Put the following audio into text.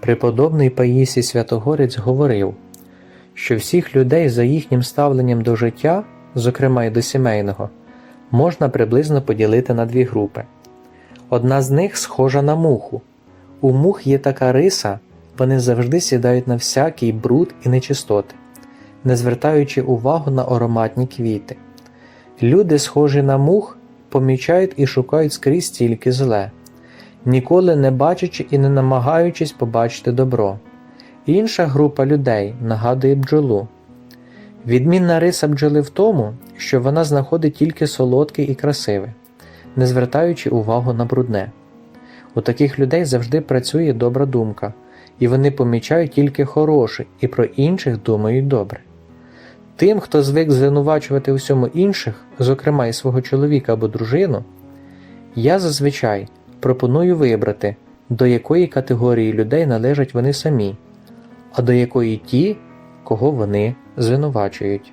Преподобний Паїсій Святогорець говорив, що всіх людей за їхнім ставленням до життя, зокрема й до сімейного, можна приблизно поділити на дві групи. Одна з них схожа на муху. У мух є така риса, вони завжди сідають на всякий бруд і нечистоти, не звертаючи увагу на ароматні квіти. Люди, схожі на мух, помічають і шукають скрізь тільки зле, ніколи не бачачи і не намагаючись побачити добро. Інша група людей нагадує бджолу. Відмінна риса бджоли в тому, що вона знаходить тільки солодке і красиве, не звертаючи увагу на брудне. У таких людей завжди працює добра думка, і вони помічають тільки хороше і про інших думають добре. Тим, хто звик звинувачувати усьому інших, зокрема і свого чоловіка або дружину, я зазвичай пропоную вибрати, до якої категорії людей належать вони самі, а до якої ті, кого вони звинувачують.